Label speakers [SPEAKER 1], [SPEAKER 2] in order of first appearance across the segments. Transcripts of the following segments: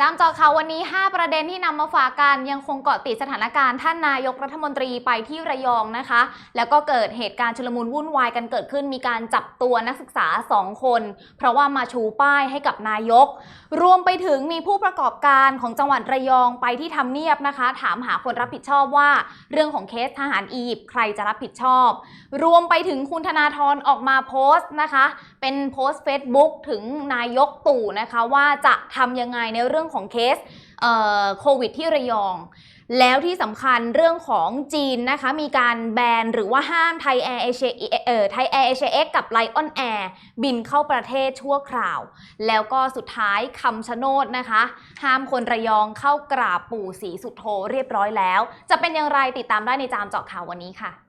[SPEAKER 1] จามจอข่าววันนี้ 5 ประเด็นที่นำมาฝากกันยังคงเกาะติดสถานการณ์ท่านนายกรัฐมนตรีไปที่ระยองนะคะ แล้วก็เกิดเหตุการณ์ชุลมุนวุ่นวายกันเกิดขึ้น มีการจับตัวนักศึกษา 2 คน เพราะว่ามาชูป้ายให้กับนายก รวมไปถึงมีผู้ประกอบการของจังหวัดระยองไปที่ทำเนียบนะคะ ถามหาคนรับผิดชอบว่า เรื่องของเคสทหารอียิปต์ใครจะรับผิดชอบ รวมไปถึงคุณธนาธรออกมาโพสต์นะคะ เป็นโพสต์ Facebook ถึงนายกตู่นะคะว่าจะทำยังไงในเรื่อง่องของเคสโควิดที่ระยอง แล้วที่สำคัญเรื่องของจีนนะคะ มีการแบนหรือว่าห้ามไทยแอร์เอเชียเอ่อไทยแอร์เอเชียเอ็กกับไลออนแอร์บินเข้าประเทศชั่วคราว แล้วก็สุดท้ายคำชะโนดนะคะ ห้ามคนระยองเข้ากราบปู่ศรีสุโธเรียบร้อยแล้ว จะเป็นอย่างไรติดตามได้ในจามเจาะข่าววันนี้ค่ะ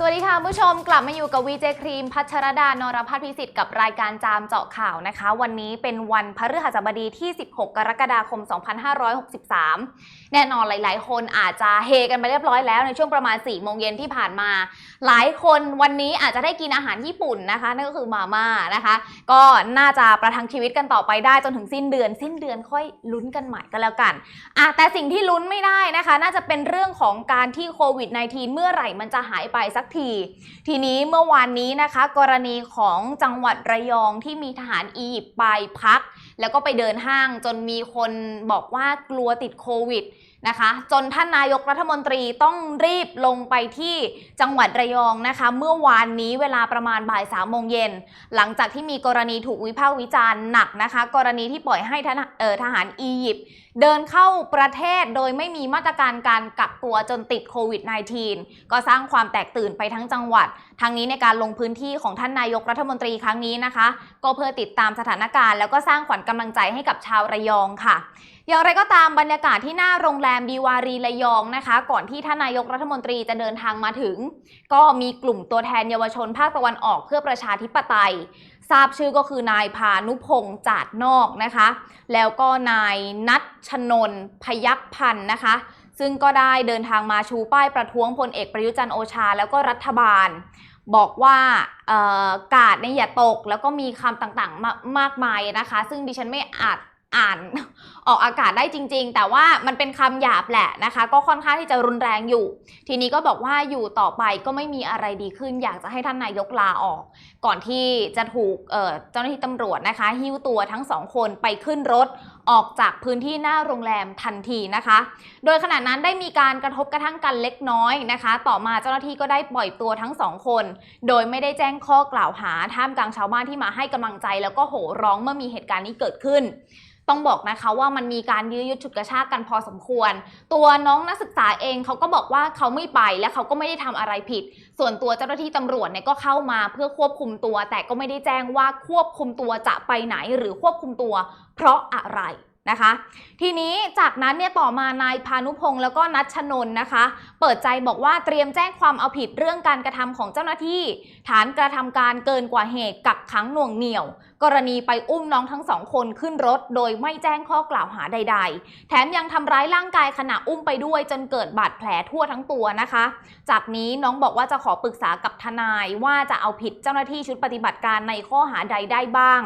[SPEAKER 1] สวัสดีค่ะผู้ชมกลับมาอยู่กับวีเจครีม พัชรดานรพัฒนพิสิทธิ์กับรายการจามเจาะข่าวนะคะ วันนี้เป็นวันพฤหัสบดีที่ 16 กรกฎาคม 2563 แน่นอนหลาย ๆ คนอาจจะเฮกันไปเรียบร้อยแล้วในช่วงประมาณ 4 โมงเย็นที่ผ่านมา หลายคนวันนี้อาจจะได้กินอาหารญี่ปุ่นนะคะ นั่นก็คือมาม่านะคะ ก็น่าจะประทังชีวิตกันต่อไปได้จนถึงสิ้นเดือน สิ้นเดือนค่อยลุ้นกันใหม่ก็แล้วกันอะแต่สิ่งที่ลุ้นไม่ได้นะคะ น่าจะเป็นเรื่องของการที่โควิด -19 เมื่อไหร่มันจะหายไปสักที ทีนี้เมื่อวานนี้นะคะ กรณีของจังหวัดระยองที่มีทหารอียิปต์ไปพัก แล้วก็ไปเดินห้างจนมีคนบอกว่ากลัวติดโควิด นะคะ จนท่านนายกรัฐมนตรีต้องรีบลงไปที่จังหวัดระยองนะคะ เมื่อวานนี้เวลาประมาณบ่ายสามโมงเย็น หลังจากที่มีกรณีถูกวิพากษ์วิจารณ์หนักนะคะ กรณีที่ปล่อยให้ทหารเอ่อทหารอียิปต์เดินเข้าประเทศโดยไม่มีมาตรการการกักตัวจนติดโควิด -19 ก็สร้างความแตกตื่นไปทั้งจังหวัด ทางนี้ในการลงพื้นที่ของท่านนายกรัฐมนตรีครั้งนี้นะคะ ก็เพื่อติดตามสถานการณ์แล้วก็สร้างขวัญกำลังใจให้กับชาวระยองค่ะ อย่างไรก็ตามบรรยากาศที่หน้าโรงแรมดีวารีระยองนะคะ ก่อนที่ท่านนายกรัฐมนตรีจะเดินทางมาถึง ก็มีกลุ่มตัวแทนเยาวชนภาคตะวันออกเพื่อประชาธิปไตย ทราบชื่อก็คือนายพานุพงษ์จาดนอกนะคะ แล้วก็นายนัทชนนพยัคฆ์พันธ์นะคะซึ่งก็ได้เดินทางมาชูป้ายประท้วงพลเอกประยุจันโอชา แล้วก็รัฐบาล บอกว่าอ่อกาดเนี่ยอย่าตกแล้วก็มีคำต่างๆมามากมายนะคะ ซึ่งดิฉันไม่อาจ อ่านออกอากาศได้จริง ๆ แต่ว่ามันเป็นคำหยาบแหละนะคะ ก็ค่อนข้างที่จะรุนแรงอยู่ ทีนี้ก็บอกว่าอยู่ต่อไปก็ไม่มีอะไรดีขึ้น อยากจะให้ท่านนายกลาออก ก่อนที่จะถูกเจ้าหน้าที่ตำรวจนะคะ หิ้วตัวทั้งสองคนไปขึ้นรถออกจากพื้นที่หน้าโรงแรมทันทีนะคะ โดยขณะนั้นได้มีการกระทบกระทั่งกันเล็กน้อยนะคะ ต่อมาเจ้าหน้าที่ก็ได้ปล่อยตัวทั้งสองคน โดยไม่ได้แจ้งข้อกล่าวหาท่ามกลางชาวบ้านที่มาให้กำลังใจ แล้วก็โห่ร้องเมื่อมีเหตุการณ์นี้เกิดขึ้น ต้องบอกนะคะว่ามันมีการยื้อยุดฉุดกระชากกันพอสมควร ตัวน้องนักศึกษาเองเขาก็บอกว่าเขาไม่ไปและเขาก็ไม่ได้ทำอะไรผิด ส่วนตัวเจ้าหน้าที่ตำรวจเนี่ยก็เข้ามาเพื่อควบคุมตัว แต่ก็ไม่ได้แจ้งว่าควบคุมตัวจะไปไหนหรือควบคุมตัว เพราะอะไรนะคะทีนี้จากนั้นเนี่ยต่อมานายพานุพงศ์แล้วก็นัชชนนนะคะ เปิดใจบอกว่าเตรียมแจ้งความเอาผิดเรื่องการกระทำของเจ้าหน้าที่ ฐานกระทำการเกินกว่าเหตุกักขังหน่วงเหนี่ยว กรณีไปอุ้มน้องทั้งสองคนขึ้นรถ โดยไม่แจ้งข้อกล่าวหาใด ๆ แถมยังทำร้ายร่างกายขณะอุ้มไปด้วยจนเกิดบาดแผลทั่วทั้งตัวนะคะ จากนี้น้องบอกว่าจะขอปรึกษากับทนายว่าจะเอาผิดเจ้าหน้าที่ชุดปฏิบัติการในข้อหาใดได้บ้าง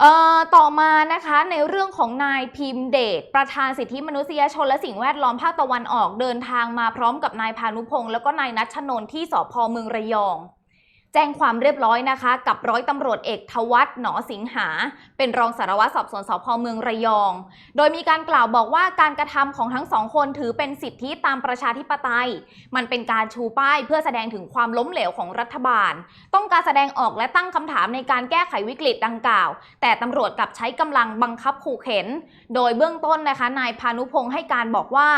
[SPEAKER 1] เอ่อต่อมานะคะในเรื่องของนายพิมพ์เดชประธานสิทธิมนุษยชนและสิ่งแวดล้อมภาคตะวันออกเดินทางมาพร้อมกับนายพานุพงศ์แล้วก็นายนัชชนนที่สพเมืองระยอง จ้งความเรียบร้อยนะคะ กับร้อยตำรวจเอกทวัฒหนอสิงหา เป็นรองสารวัตรสอบสวนสพเมืองระยอง โดยมีการกล่าวบอกว่าการกระทำของทั้งสองคนถือเป็นสิทธิตามประชาธิปไตย มันเป็นการชูป้ายเพื่อแสดงถึงความล้มเหลวของรัฐบาล ต้องการแสดงออกและตั้งคำถามในการแก้ไขวิกฤตดังกล่าว แต่ตำรวจกลับใช้กำลังบังคับขู่เข็น โดยเบื้องต้นนะคะนายพานุพงศ์ให้การบอกว่า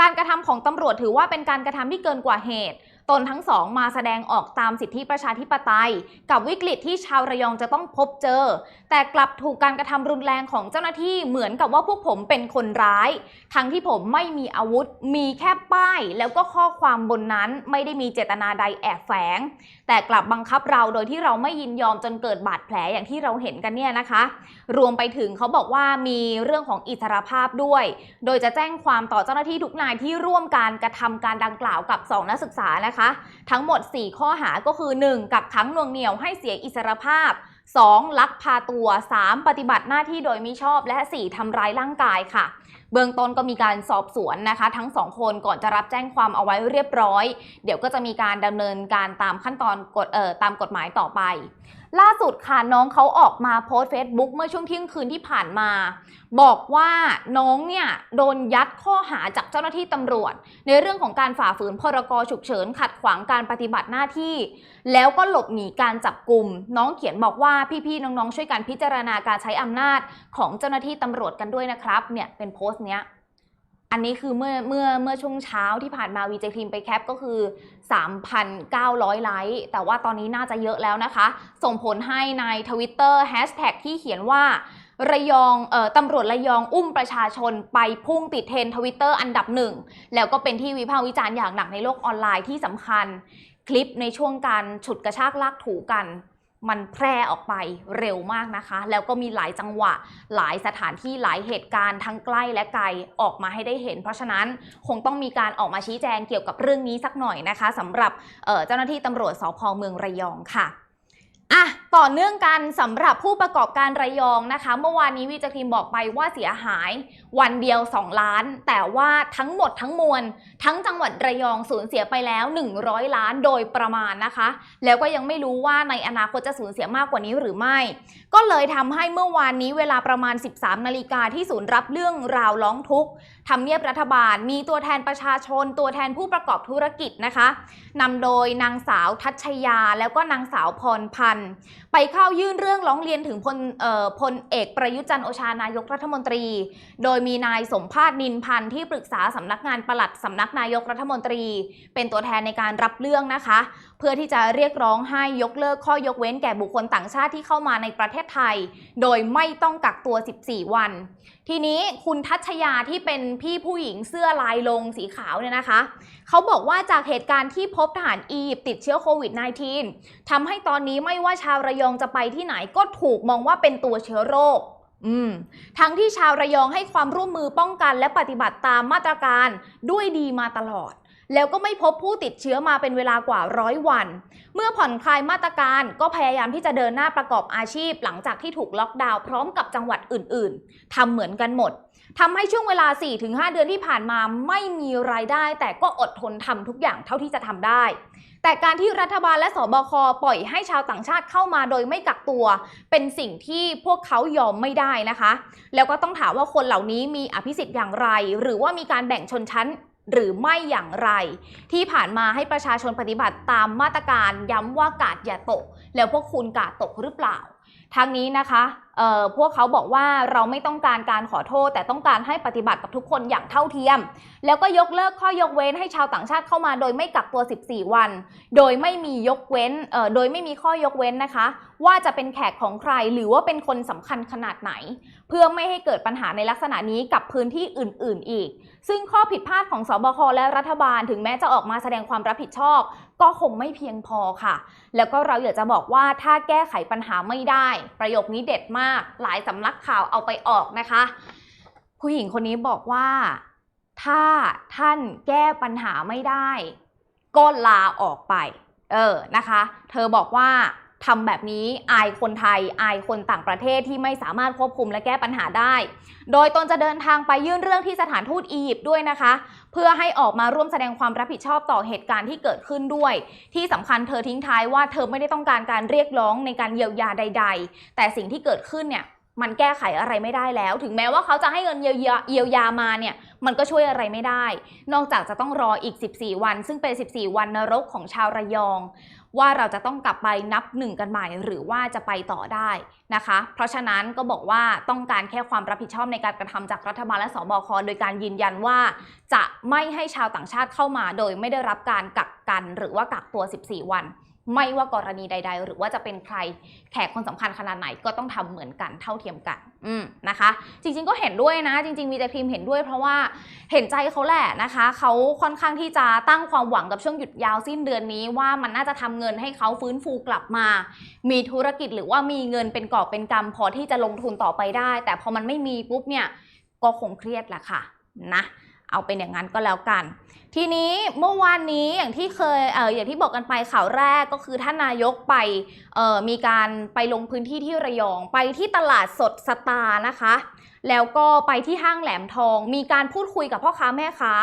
[SPEAKER 1] การกระทำของตำรวจถือว่าเป็นการกระทำที่เกินกว่าเหตุ ตนทั้งสองมาแสดงออกตามสิทธิประชาธิปไตย กับวิกฤตที่ชาวระยองจะต้องพบเจอแต่กลับถูกการกระทำรุนแรงของเจ้าหน้าที่เหมือนกับว่าพวกผมเป็นคนร้าย ทั้งที่ผมไม่มีอาวุธ มีแค่ป้าย แล้วก็ข้อความบนนั้นไม่ได้มีเจตนาใดแอบแฝง แต่กลับบังคับเราโดยที่เราไม่ยินยอมจนเกิดบาดแผลอย่างที่เราเห็นกันเนี่ยนะคะ รวมไปถึงเขาบอกว่ามีเรื่องของอิสรภาพด้วย โดยจะแจ้งความต่อเจ้าหน้าที่ทุกนายที่ร่วมการกระทำการดังกล่าวกับ 2 นักศึกษานะคะ ทั้งหมด 4 ข้อหาก็คือ 1. กักขังน่วงเหนี่ยวให้เสียอิสรภาพ 2. ลักพาตัว 3. ปฏิบัติหน้าที่โดยมิชอบ และ 4. ทำร้ายร่างกายค่ะ เบื้องต้นก็มีการสอบสวนนะคะ ทั้งสองคนก่อนจะรับแจ้งความเอาไว้เรียบร้อย เดี๋ยวก็จะมีการดำเนินการตามขั้นตอนกฎเอ่อตามกฎหมายต่อไป ล่าสุดค่ะน้องเขาออกมาโพสต์เฟซบุ๊กเมื่อช่วงเที่ยงคืนที่ผ่านมา บอกว่าน้องเนี่ยโดนยัดข้อหาจากเจ้าหน้าที่ตำรวจ ในเรื่องของการฝ่าฝืนพรกฉุกเฉินขัดขวางการปฏิบัติหน้าที่ แล้วก็หลบหนีการจับกลุ่มน้องเขียนบอกว่าพี่ๆน้องๆช่วยกันพิจารณาการใช้อำนาจของเจ้าหน้าที่ตำรวจกันด้วยนะครับเนี่ยเป็นโพสต์เนี้ย อันนี้คือเมื่อเมื่อเมื่อช่วงเช้าที่ผ่านมาวีเจทีมไปแคปก็คือ 3,900 ไลค์ แต่ว่าตอนนี้น่าจะเยอะแล้วนะคะ ส่งผลให้ในทวิตเตอร์แฮชแท็กที่เขียนว่าระยองเอ่อตำรวจระยองอุ้มประชาชนไปพุ่งติดเทรนทวิตเตอร์อันดับหนึ่ง แล้วก็เป็นที่วิพากษ์วิจารณ์อย่างหนักในโลกออนไลน์ที่สำคัญ คลิปในช่วงการฉุดกระชากลากถูกัน มันแพร่ออกไปเร็วมากนะคะ แล้วก็มีหลายจังหวะ หลายสถานที่หลายเหตุการณ์ทั้งใกล้และไกลออกมาให้ได้เห็น เพราะฉะนั้นคงต้องมีการออกมาชี้แจงเกี่ยวกับเรื่องนี้สักหน่อยนะคะสำหรับเเจ้าหน้าที่ตำรวจสพเมืองระยองค่ะอะต่อเนื่องกันสำหรับผู้ประกอบการระยองนะคะ เมื่อวานนี้วีจะทีมบอกไปว่าเสียหายวันเดียว 2 ล้าน แต่ว่าทั้งหมดทั้งมวล ทั้งจังหวัดระยองสูญเสียไปแล้ว 100 ล้านโดยประมาณนะคะ แล้วก็ยังไม่รู้ว่าในอนาคตจะสูญเสียมากกว่านี้หรือไม่ ก็เลยทำให้เมื่อวานนี้เวลาประมาณ 13นาฬิกาที่ศูนย์รับเรื่องราวร้องทุกข์ทำเนียบรัฐบาล มีตัวแทนประชาชน ตัวแทนผู้ประกอบธุรกิจนะคะนำโดยนางสาวทัชยาแล้วก็นางสาวพรพันธ์ไปเข้ายื่นเรื่องร้องเรียนถึงพลเอ่อพลเอกประยุจันโอชานายกรัฐมนตรี โดยมีนายสมภาษณ์นินพันธ์ที่ปรึกษาสำนักงานปลัดสำนักนายกรัฐมนตรี เป็นตัวแทนในการรับเรื่องนะคะ เพื่อที่จะเรียกร้องให้ยกเลิกข้อยกเว้นแก่บุคคลต่างชาติที่เข้ามาในประเทศไทย โดยไม่ต้องกักตัว 14 วัน ทีนี้คุณทัชยาที่เป็นพี่ผู้หญิงเสื้อลายลงสีขาวเนี่ยนะคะเขาบอกว่าจากเหตุการณ์ที่พบทหารอียิปต์ติดเชื้อโควิด -19 ทำให้ตอนนี้ไม่ว่าชาวระยองจะไปที่ไหนก็ถูกมองว่าเป็นตัวเชื้อโรคอืมทั้งที่ชาวระยองให้ความร่วมมือป้องกันและปฏิบัติตามมาตรการด้วยดีมาตลอด แล้วก็ไม่พบผู้ติดเชื้อมาเป็นเวลากว่าร้อยวัน เมื่อผ่อนคลายมาตรการก็พยายามที่จะเดินหน้าประกอบอาชีพ หลังจากที่ถูกล็อกดาวน์พร้อมกับจังหวัดอื่น ๆทำเหมือนกันหมดทำให้ช่วงเวลา 4-5 เดือนที่ผ่านมาไม่มีรายได้ แต่ก็อดทนทำทุกอย่างเท่าที่จะทำได้ แต่การที่รัฐบาลและสบคปล่อยให้ชาวต่างชาติเข้ามาโดยไม่กักตัว เป็นสิ่งที่พวกเขายอมไม่ได้นะคะ แล้วก็ต้องถามว่าคนเหล่านี้มีอภิสิทธิ์อย่างไร หรือว่ามีการแบ่งชนชั้น หรือไม่อย่างไร ที่ผ่านมาให้ประชาชนปฏิบัติตามมาตรการย้ำว่ากาดอย่าตก แล้วพวกคุณกาดตกหรือเปล่า ทางนี้นะคะพวกเขาบอกว่าเราไม่ต้องการการขอโทษ แต่ต้องการให้ปฏิบัติกับทุกคนอย่างเท่าเทียม แล้วก็ยกเลิกข้อยกเว้นให้ชาวต่างชาติเข้ามา โดยไม่กักตัว 14 วัน โดยไม่มียกเว้นโดยไม่มีข้อยกเว้นนะคะ ว่าจะเป็นแขกของใครหรือว่าเป็นคนสำคัญขนาดไหน เพื่อไม่ให้เกิดปัญหาในลักษณะนี้กับพื้นที่อื่น ๆ อีก ซึ่งข้อผิดพลาดของสบคและรัฐบาลถึงแม้จะออกมาแสดงความรับผิดชอบ ก็คงไม่เพียงพอค่ะ แล้วก็เราอยากจะบอกว่าถ้าแก้ไขปัญหาไม่ได้ ประโยคนี้เด็ดมาก หลายสำนักข่าวเอาไปออกนะคะ ผู้หญิงคนนี้บอกว่า ถ้าท่านแก้ปัญหาไม่ได้ ก็ลาออกไป เออนะคะ เธอบอกว่า ทำแบบนี้อายคนไทย อายคนต่างประเทศที่ไม่สามารถควบคุมและแก้ปัญหาได้ โดยตนจะเดินทางไปยื่นเรื่องที่สถานทูตอียิปต์ด้วยนะคะ เพื่อให้ออกมาร่วมแสดงความรับผิดชอบต่อเหตุการณ์ที่เกิดขึ้นด้วย ที่สำคัญเธอทิ้งท้ายว่าเธอไม่ได้ต้องการการเรียกร้องในการเยียวยาใด ๆ แต่สิ่งที่เกิดขึ้นเนี่ยมันแก้ไขอะไรไม่ได้แล้ว ถึงแม้ว่าเขาจะให้เงินเยียวยาเยียวยามาเนี่ย มันก็ช่วยอะไรไม่ได้ นอกจากจะต้องรออีก 14 วัน ซึ่งเป็น 14 วันนรกของชาวระยอง ว่าเราจะต้องกลับไปนับหนึ่งกันใหม่หรือว่าจะไปต่อได้นะคะ เพราะฉะนั้นก็บอกว่าต้องการแค่ความรับผิดชอบในการกระทำจากรัฐบาลและสบคโดยการยืนยันว่า จะไม่ให้ชาวต่างชาติเข้ามาโดยไม่ได้รับการกักกันหรือว่ากักตัว 14 วัน ไม่ว่ากรณีใด ๆ หรือว่าจะเป็นใครแขกคนสำคัญขนาดไหนก็ต้องทำเหมือนกันเท่าเทียมกันอืมนะคะ จริง ๆ ก็เห็นด้วยนะ จริง ๆ มีแต่พิมพ์เห็นด้วย เพราะว่าเห็นใจเขาแหละนะคะเขาค่อนข้างที่จะตั้งความหวังกับช่วงหยุดยาวสิ้นเดือนนี้ว่ามันน่าจะทำเงินให้เขาฟื้นฟูกลับมา มีธุรกิจหรือว่ามีเงินเป็นกอบเป็นกำพอที่จะลงทุนต่อไปได้ แต่พอมันไม่มีปุ๊บเนี่ยก็คงเครียดแหละค่ะนะ เอาเป็นอย่างนั้นก็แล้วกัน ทีนี้เมื่อวานนี้อย่างที่เคยเอออย่างที่บอกกันไปข่าวแรกก็คือท่านนายกไปเออมีการไปลงพื้นที่ที่ระยอง ไปที่ตลาดสดสตาร์นะคะ แล้วก็ไปที่ห้างแหลมทอง มีการพูดคุยกับพ่อค้าแม่ค้า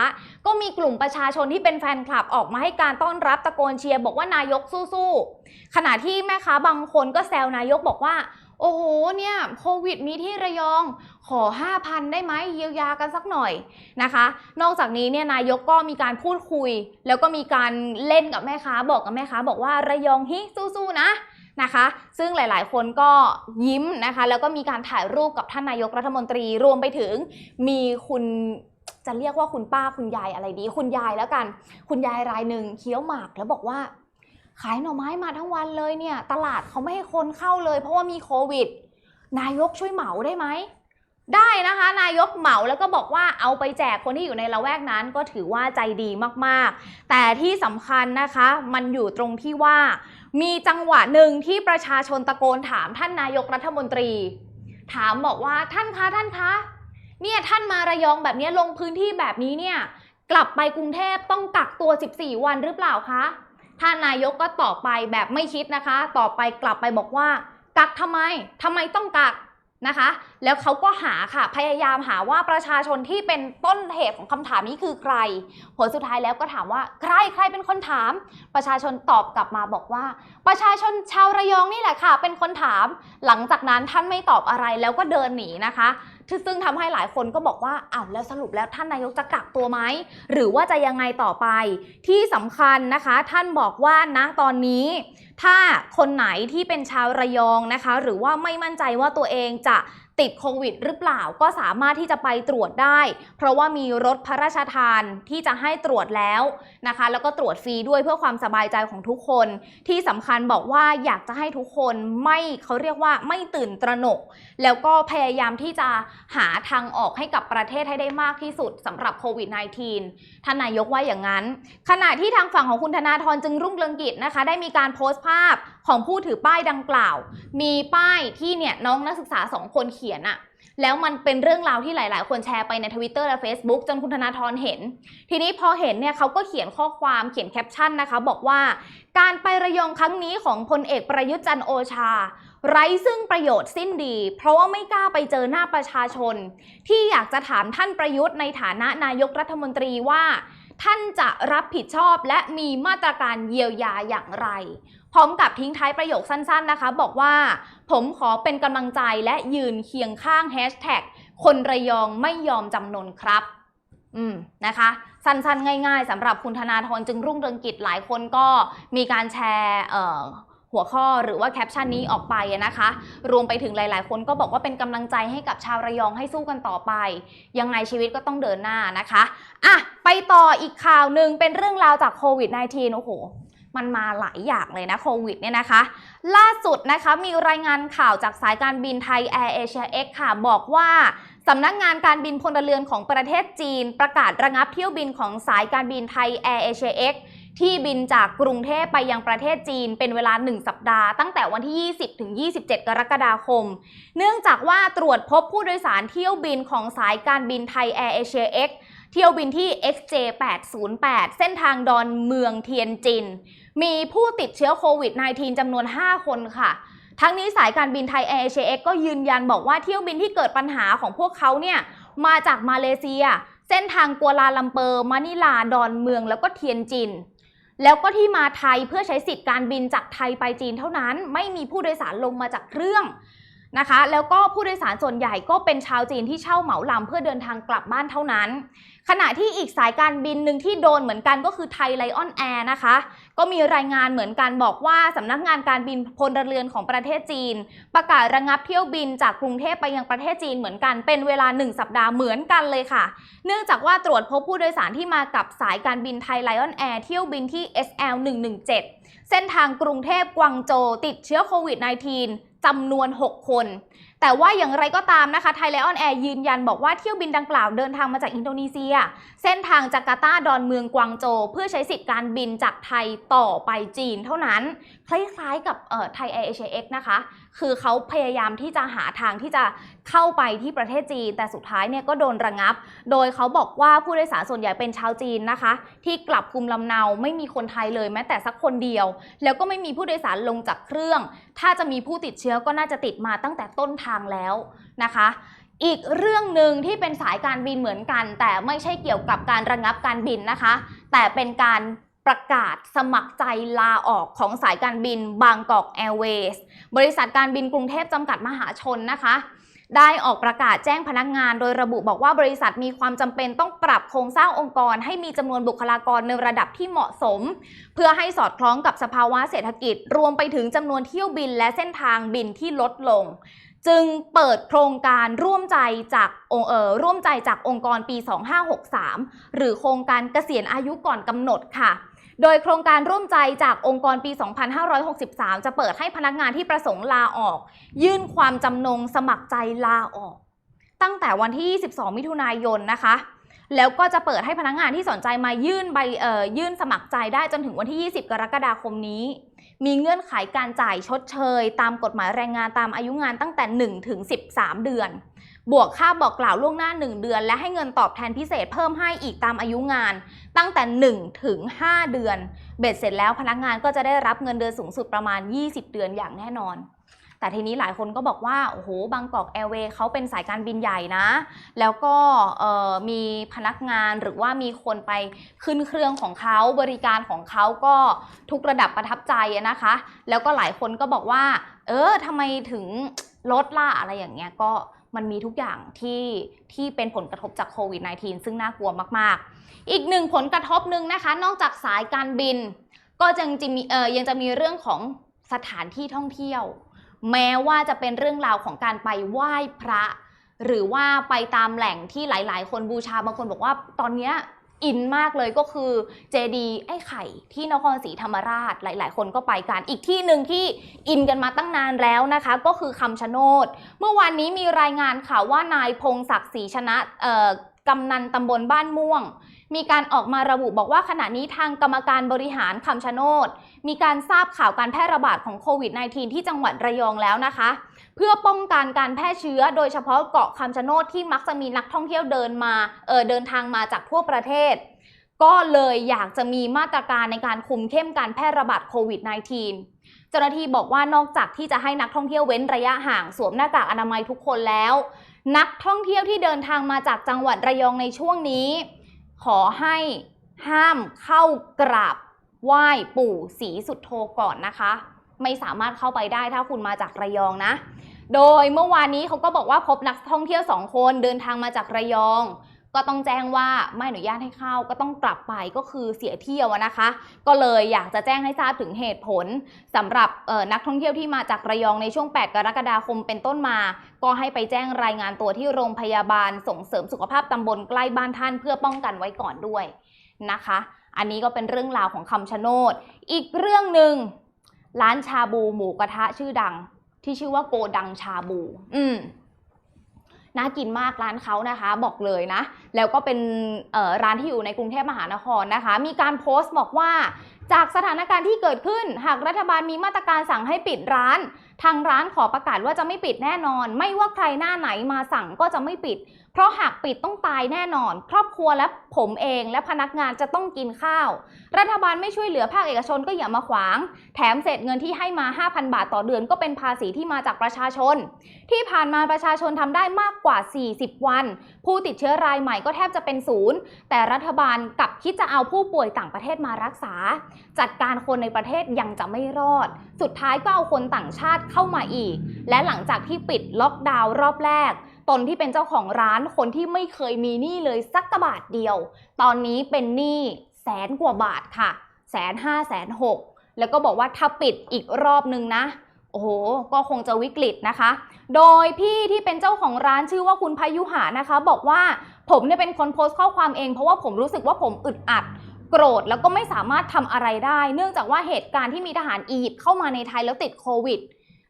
[SPEAKER 1] ก็มีกลุ่มประชาชนที่เป็นแฟนคลับออกมาให้การต้อนรับตะโกนเชียร์บอกว่านายกสู้ๆขณะที่แม่ค้าบางคนก็แซวนายกบอกว่าโอ้โห เนี่ย โควิดมีที่ระยอง ขอ 5,000 ได้ไหมเยียวยากันสักหน่อยนะคะ นอกจากนี้เนี่ยนายกก็มีการพูดคุย แล้วก็มีการเล่นกับแม่ค้าบอกกับแม่ค้าบอกว่าระยองฮิสู้ๆนะนะคะ ซึ่งหลายๆ คนก็ยิ้มนะคะ แล้วก็มีการถ่ายรูปกับท่านนายกรัฐมนตรีรวมไปถึงมีคุณจะเรียกว่าคุณป้าคุณยายอะไรดี คุณยายแล้วกัน คุณยายรายหนึ่งเคี้ยวหมากแล้วบอกว่า ขายหน่อไม้มาทั้งวันเลยเนี่ย ตลาดเขาไม่ให้คนเข้าเลย เพราะว่ามีโควิด นายกช่วยเหมาได้ไหม ได้นะคะนายกเหมาแล้วก็บอกว่าเอาไปแจกคนที่อยู่ในละแวกนั้นก็ถือว่าใจดีมากๆ แต่ที่สำคัญนะคะมันอยู่ตรงที่ว่า มีจังหวะหนึ่งที่ประชาชนตะโกนถามท่านนายกรัฐมนตรี ถามบอกว่าท่านคะท่านคะเนี่ยท่านมาระยองแบบนี้ลงพื้นที่แบบนี้เนี่ยกลับไปกรุงเทพต้องกักตัว 14 วันหรือเปล่าคะท่านนายกก็ตอบไปแบบไม่คิดนะคะ ตอบไปกลับไปบอกว่า กักทำไมทำไมต้องกัก นะคะ แล้วเขาก็หาค่ะ พยายามหาว่าประชาชนที่เป็นต้นเหตุของคำถามนี้คือใคร ผลสุดท้ายแล้วก็ถามว่าใครใครเป็นคนถาม ประชาชนตอบกลับมาบอกว่า ประชาชนชาวระยองนี่แหละค่ะ เป็นคนถาม หลังจากนั้นท่านไม่ตอบอะไรแล้วก็เดินหนีนะคะ ซึ่งทำให้หลายคนก็บอกว่าอ้าวแล้วสรุปแล้วท่านนายกจะกักตัวไหมหรือว่าจะยังไงต่อไป ที่สำคัญนะคะ ท่านบอกว่านะตอนนี้ ถ้าคนไหนที่เป็นชาวระยองนะคะ หรือว่าไม่มั่นใจว่าตัวเองจะ ติดโควิดหรือเปล่าก็สามารถที่จะไปตรวจได้ เพราะว่ามีรถพระราชทานที่จะให้ตรวจแล้วนะคะ แล้วก็ตรวจฟรีด้วยเพื่อความสบายใจของทุกคน ที่สำคัญบอกว่าอยากจะให้ทุกคนไม่เขาเรียกว่าไม่ตื่นตระหนก แล้วก็พยายามที่จะหาทางออกให้กับประเทศให้ได้มากที่สุดสำหรับโควิด -19 ท่านนายกว่าอย่างนั้น ขณะที่ทางฝั่งของคุณธนาธรจึงรุ่งเรืองกิจนะคะ ได้มีการโพสต์ภาพ ของผู้ถือป้ายดังกล่าว มีป้ายที่เนี่ยน้องนักศึกษาสองคนเขียนอะแล้วมันเป็นเรื่องราวที่หลาย ๆ คนแชร์ไปใน Twitter และ Facebook จนคุณธนาธรเห็น ทีนี้พอเห็นเนี่ยเขาก็เขียนข้อความเขียนแคปชั่นนะคะ บอกว่า การไประยองครั้งนี้ของพลเอกประยุทธ์จันโอชา ไร้ซึ่งประโยชน์สิ้นดี เพราะว่าไม่กล้าไปเจอหน้าประชาชน ที่อยากจะถามท่านประยุทธ์ในฐานะนายกรัฐมนตรีว่า ท่านจะรับผิดชอบและมีมาตรการเยียวยาอย่างไร พร้อมกับทิ้งท้ายประโยคสั้นๆนะคะ บอกว่า ผมขอเป็นกำลังใจและยืนเคียงข้างแฮชแท็กคนระยองไม่ยอมจำนนครับ อืมนะคะสั้นๆ ง่ายๆสำหรับคุณธนาธรจึงรุ่งเรืองกิจหลายคนก็มีการแชร์ หัวข้อหรือว่าแคปชั่นนี้ออกไปนะคะ รวมไปถึงหลาย ๆ คนก็บอกว่าเป็นกำลังใจให้กับชาวระยองให้สู้กันต่อไป ยังไงชีวิตก็ต้องเดินหน้านะคะอะไปต่ออีกข่าวหนึ่งเป็นเรื่องราวจากโควิด -19 โอ้โหมันมาหลายอย่างเลยนะโควิดเนี่ยนะคะ ล่าสุดนะคะมีรายงานข่าวจากสายการบินไทย Air Asia X ค่ะ บอกว่าสำนักงานการบินพลเรือนของประเทศจีน ประกาศระงับเที่ยวบินของสายการบินไทย Air Asia X ที่บินจากกรุงเทพไปยังประเทศจีนเป็นเวลา 1 สัปดาห์ ตั้งแต่วันที่ 20 ถึง 27 กรกฎาคม เนื่องจากว่าตรวจพบผู้โดยสารเที่ยวบินของสายการบินไทย Air Asia X เเที่ยวบินที่ XJ808 เส้นทางดอนเมืองเทียนจิน มีผู้ติดเชื้อโควิด -19 จำนวน 5 คนค่ะทั้งนี้สายการบินไทย Air Asia X ก็ยืนยันบอกว่าเที่ยวบินที่เกิดปัญหาของพวกเขาเนี่ยมาจากมาเลเซีย เส้นทางกัวลาลัมเปอร์มะนิลาดอนเมืองแล้วก็เทียนจิน แล้วก็ที่มาไทยเพื่อใช้สิทธิ์การบินจากไทยไปจีนเท่านั้น ไม่มีผู้โดยสารลงมาจากเครื่อง นะคะ แล้วก็ผู้โดยสารส่วนใหญ่ก็เป็นชาวจีนที่เช่าเหมาลำเพื่อเดินทางกลับบ้านเท่านั้น ขณะที่อีกสายการบินหนึ่งที่โดนเหมือนกันก็คือไทยไลออนแอร์นะคะ ก็มีรายงานเหมือนกันบอกว่าสำนักงานการบินพลเรือนของประเทศจีน ประกาศระงับเที่ยวบินจากกรุงเทพไปยังประเทศจีนเหมือนกันเป็นเวลา 1 สัปดาห์เหมือนกันเลยค่ะ เนื่องจากว่าตรวจพบผู้โดยสารที่มากับสายการบินไทยไลออนแอร์เที่ยวบินที่ SL 117เส้นทางกรุงเทพกวางโจติดเชื้อโควิด -19 จำนวน 6 คนแต่ว่าอย่างไรก็ตามนะคะไทยไลออนแอร์ยืนยันบอกว่าเที่ยวบินดังกล่าวเดินทางมาจากอินโดนีเซีย เส้นทางจาการ์ตาดอนเมืองกวางโจ เพื่อใช้สิทธิ์การบินจากไทยต่อไปจีนเท่านั้น คล้ายๆกับไทยแอร์เอเชเอ็กนะคะ คือเขาพยายามที่จะหาทางที่จะเข้าไปที่ประเทศจีน แต่สุดท้ายเนี่ยก็โดนระงับ โดยเขาบอกว่าผู้โดยสารส่วนใหญ่เป็นชาวจีนนะคะ ที่กลับภูมิลำเนาไม่มีคนไทยเลยแม้แต่สักคนเดียว แล้วก็ไม่มีผู้โดยสารลงจากเครื่อง ถ้าจะมีผู้ติดเชื้อก็น่าจะติดมาตั้งแต่ต้นทางแล้วนะคะ อีกเรื่องหนึ่งที่เป็นสายการบินเหมือนกัน แต่ไม่ใช่เกี่ยวกับการระงับการบินนะคะ แต่เป็นการประกาศสมัครใจลาออกของสายการบินบางกอกแอร์เวย์บริษัทการบินกรุงเทพจำกัดมหาชนนะคะ ได้ออกประกาศแจ้งพนักงาน โดยระบุบอกว่าบริษัทมีความจำเป็นต้องปรับโครงสร้างองค์กร ให้มีจำนวนบุคลากรในระดับที่เหมาะสม เพื่อให้สอดคล้องกับสภาวะเศรษฐกิจ รวมไปถึงจำนวนเที่ยวบินและเส้นทางบินที่ลดลง จึงเปิดโครงการร่วมใจจากองค์เออร่วมใจจากองค์กรปี 2563 หรือโครงการเกษียณอายุก่อนกำหนดค่ะ โดยโครงการร่วมใจจากองค์กรปี 2563 จะเปิดให้พนักงานที่ประสงค์ลาออก ยื่นความจำนงสมัครใจลาออก ตั้งแต่วันที่22มิถุนายนนะคะ แล้วก็จะเปิดให้พนักงานที่สนใจมายื่นใบเอ่อยื่นสมัครใจได้จนถึงวันที่ 20 กรกฎาคมนี้ มีเงื่อนไขการจ่ายชดเชย ตามกฎหมายแรงงานตามอายุงานตั้งแต่ 1 ถึง 13 เดือน บวกค่าบอกกล่าวล่วงหน้า 1 เดือน และให้เงินตอบแทนพิเศษเพิ่มให้อีกตามอายุงาน ตั้งแต่ 1 ถึง 5 เดือน เบ็ดเสร็จแล้วพนักงานก็จะได้รับเงินเดือนสูงสุดประมาณ 20 เดือนอย่างแน่นอน แต่ทีนี้หลายคนก็บอกว่าโอ้โหบางกอกแอร์เวย์เขาเป็นสายการบินใหญ่นะ แล้วก็มีพนักงานหรือว่ามีคนไปขึ้นเครื่องของเขาบริการของเขาก็ทุกระดับประทับใจนะคะ แล้วก็หลายคนก็บอกว่า เออทำไมถึงลดล่ะอะไรอย่างเงี้ยก็มันมีทุกอย่างที่ที่เป็นผลกระทบจากโควิด -19 ซึ่งน่ากลัวมาก ๆ อีกหนึ่งผลกระทบหนึ่งนะคะ นอกจากสายการบิน ก็ยังจะมีเออยังจะมีเรื่องของสถานที่ท่องเที่ยว แม้ว่าจะเป็นเรื่องราวของการไปไหว้พระ หรือว่าไปตามแหล่งที่หลาย ๆ คนบูชาบางคนบอกว่าตอนเนี้ยอินมากเลยก็คือเจดีไอ้ไข่ที่นครศรีธรรมราชหลาย ๆ คนก็ไปกัน อีกที่หนึ่งที่อินกันมาตั้งนานแล้วนะคะ ก็คือคำชะโนด เมื่อวานนี้มีรายงานข่าวว่านายพงศักดิ์ศรีชนะกำนันตำบลบ้านม่วง มีการออกมาระบุบอกว่าขณะนี้ทางกรรมการบริหารคำชะโนดมีการทราบข่าวการแพร่ระบาดของโควิด -19 ที่จังหวัดระยองแล้วนะคะ เพื่อป้องกันการแพร่เชื้อโดยเฉพาะเกาะคำชะโนดที่มักจะมีนักท่องเที่ยวเดินมาเออเดินทางมาจากทั่วประเทศ ก็เลยอยากจะมีมาตรการในการคุมเข้มการแพร่ระบาดโควิด -19 เจ้าหน้าที่บอกว่านอกจากที่จะให้นักท่องเที่ยวเว้นระยะห่างสวมหน้ากากอนามัยทุกคนแล้ว นักท่องเที่ยวที่เดินทางมาจากจังหวัดระยองในช่วงนี้ ขอให้ห้ามเข้ากราบไหว้ปู่ศรีสุดโทก่อนนะคะ ไม่สามารถเข้าไปได้ถ้าคุณมาจากระยองนะ โดยเมื่อวานนี้เขาก็บอกว่าพบนักท่องเที่ยวสองคนเดินทางมาจากระยอง ก็ต้องแจ้งว่าไม่อนุญาตให้เข้าก็ต้องกลับไปก็คือเสียเที่ยวนะคะ ก็เลยอยากจะแจ้งให้ทราบถึงเหตุผลสำหรับนักท่องเที่ยวที่มาจากระยองในช่วง 8 กรกฎาคมเป็นต้นมา ก็ให้ไปแจ้งรายงานตัวที่โรงพยาบาลส่งเสริมสุขภาพตำบลใกล้บ้านท่านเพื่อป้องกันไว้ก่อนด้วยนะคะ อันนี้ก็เป็นเรื่องราวของคำชะโนด อีกเรื่องหนึ่งร้านชาบูหมูกระทะชื่อดัง ที่ชื่อว่าโกดังชาบู อืม น่ากินมากร้านเขานะคะบอกเลยนะ แล้วก็เป็นร้านที่อยู่ในกรุงเทพมหานครนะคะ มีการโพสต์บอกว่า จากสถานการณ์ที่เกิดขึ้น หากรัฐบาลมีมาตรการสั่งให้ปิดร้าน ทางร้านขอประกาศว่าจะไม่ปิดแน่นอน ไม่ว่าใครหน้าไหนมาสั่งก็จะไม่ปิด เพราะหากปิดต้องตายแน่นอน ครอบครัวและผมเองและพนักงานจะต้องกินข้าว รัฐบาลไม่ช่วยเหลือภาคเอกชนก็อย่ามาขวาง แถมเศษเงินที่ให้มา 5,000 บาทต่อเดือนก็เป็นภาษีที่มาจากประชาชน ที่ผ่านมาประชาชนทำได้มากกว่า 40 วัน ผู้ติดเชื้อรายใหม่ก็แทบจะเป็นศูนย์แต่รัฐบาลกลับคิดจะเอาผู้ป่วยต่างประเทศมารักษา จัดการคนในประเทศยังจะไม่รอด สุดท้ายก็เอาคนต่างชาติเข้ามาอีก และหลังจากที่ปิดล็อกดาวน์รอบแรก ตนที่เป็นเจ้าของร้านคนที่ไม่เคยมีหนี้เลยสักกระบาทเดียว ตอนนี้เป็นหนี้แสนกว่าบาทค่ะแสนห้าแสนหกแล้วก็บอกว่าถ้าปิดอีกรอบนึงนะ โอ้โห ก็คงจะวิกฤตนะคะ โดยพี่ที่เป็นเจ้าของร้านชื่อว่าคุณพายุหานะคะ บอกว่าผมเนี่ยเป็นคนโพสต์ข้อความเอง เพราะว่าผมรู้สึกว่าผมอึดอัดโกรธแล้วก็ไม่สามารถทำอะไรได้ เนื่องจากว่าเหตุการณ์ที่มีทหารอียิปต์เข้ามาในไทยแล้วติดโควิด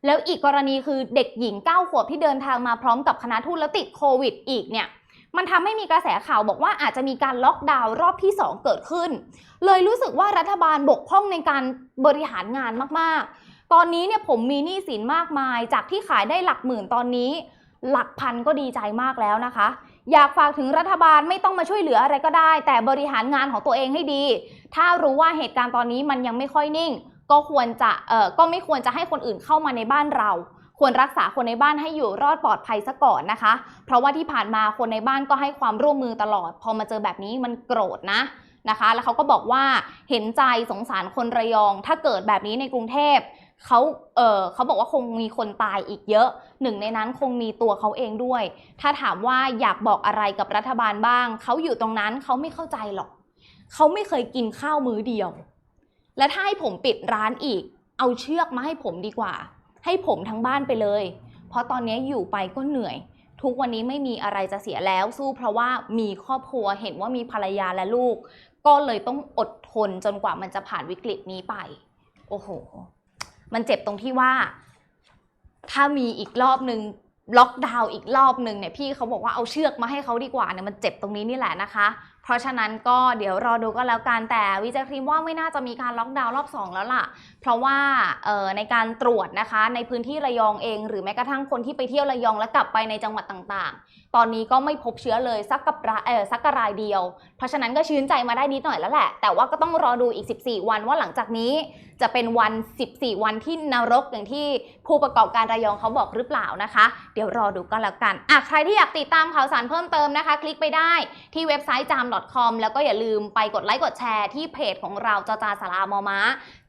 [SPEAKER 1] แล้วอีกกรณีคือเด็กหญิง 9 ขวบที่เดินทางมาพร้อมกับคณะทูตแล้วติดโควิดอีกเนี่ยมันทำให้มีกระแสข่าวบอกว่าอาจจะมีการล็อกดาวน์รอบที่ 2 เกิดขึ้น เลยรู้สึกว่ารัฐบาลบกพร่องในการบริหารงานมากๆ ตอนนี้เนี่ยผมมีหนี้สินมากมาย จากที่ขายได้หลักหมื่นตอนนี้ หลักพันก็ดีใจมากแล้วนะคะ อยากฝากถึงรัฐบาลไม่ต้องมาช่วยเหลืออะไรก็ได้ แต่บริหารงานของตัวเองให้ดี ถ้ารู้ว่าเหตุการณ์ตอนนี้มันยังไม่ค่อยนิ่ง ก็ควรจะเอ่อก็ไม่ควรจะให้คนอื่นเข้ามาในบ้านเรา ควรรักษาคนในบ้านให้อยู่รอดปลอดภัยซะก่อนนะคะ เพราะว่าที่ผ่านมาคนในบ้านก็ให้ความร่วมมือตลอด พอมาเจอแบบนี้มันโกรธนะนะคะ แล้วเขาก็บอกว่าเห็นใจสงสารคนระยอง ถ้าเกิดแบบนี้ในกรุงเทพเขาเออเขาบอกว่าคงมีคนตายอีกเยอะ หนึ่งในนั้นคงมีตัวเขาเองด้วย ถ้าถามว่าอยากบอกอะไรกับรัฐบาลบ้าง เขาอยู่ตรงนั้นเขาไม่เข้าใจหรอก เขาไม่เคยกินข้าวมื้อเดียว และถ้าให้ผมปิดร้านอีก เอาเชือกมาให้ผมดีกว่า ให้ผมทั้งบ้านไปเลย เพราะตอนนี้อยู่ไปก็เหนื่อย ทุกวันนี้ไม่มีอะไรจะเสียแล้วสู้เพราะว่ามีครอบครัวเห็นว่ามีภรรยาและลูก ก็เลยต้องอดทนจนกว่ามันจะผ่านวิกฤตนี้ไป โอ้โห มันเจ็บตรงที่ว่า ถ้ามีอีกรอบหนึ่งล็อกดาวน์อีกรอบหนึ่งเนี่ยพี่เขาบอกว่าเอาเชือกมาให้เขาดีกว่าเนี่ยมันเจ็บตรงนี้นี่แหละนะคะ เพราะฉะนั้นก็เดี๋ยวรอดูก็แล้วกันแต่วิจัยครีมว่าไม่น่าจะมีการล็อกดาวน์รอบ 2 แล้วล่ะ เพราะว่าในการตรวจนะคะในพื้นที่ระยองเอง หรือแม้กระทั่งคนที่ไปเที่ยวระยองและกลับไปในจังหวัดต่างๆ ตอนนี้ก็ไม่พบเชื้อเลยสักกับรายเออสักกระรายเดียว เพราะฉะนั้นก็ชื่นใจมาได้นิดหน่อยแล้วแหละ แต่ว่าก็ต้องรอดูอีก 14 วันว่าหลังจากนี้จะเป็นวัน 14 วันที่นรกอย่างที่ผู้ประกอบการระยองเขาบอกหรือเปล่านะคะ เดี๋ยวรอดูกันแล้วกันอะใครที่อยากติดตามข่าวสารเพิ่มเติมนะคะ คลิกไปได้ที่เว็บไซต์จาม .com แล้วก็อย่าลืมไปกดไลค์กดแชร์ที่เพจของเราจอจาสารามอม้า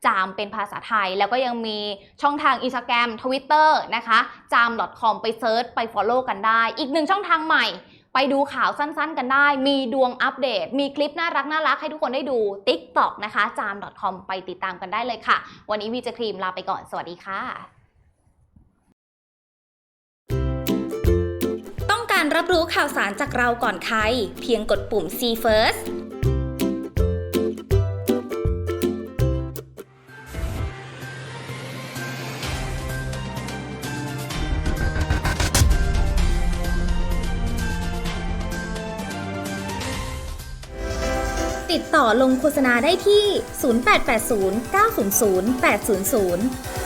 [SPEAKER 1] จามเป็นภาษาไทย แล้วก็ยังมีช่องทาง Instagram Twitter นะคะ จาม .com ไปเซิร์ชไป Follow กันได้ อีกหนึ่งช่องทางใหม่ ไปดูข่าวสั้นๆ กันได้ มีดวงอัปเดต มีคลิปน่ารักน่ารักให้ทุกคนได้ดู TikTok นะคะจาม .com ไปติดตามกันได้เลยค่ะ วันนี้วีเจครีมลาไปก่อนสวัสดีค่ะา
[SPEAKER 2] รรับรู้ข่าวสารจากเราก่อนใคร เพียงกดปุ่ม See First ติดต่อลงโฆษณาได้ที่ 0880 900 800เพื่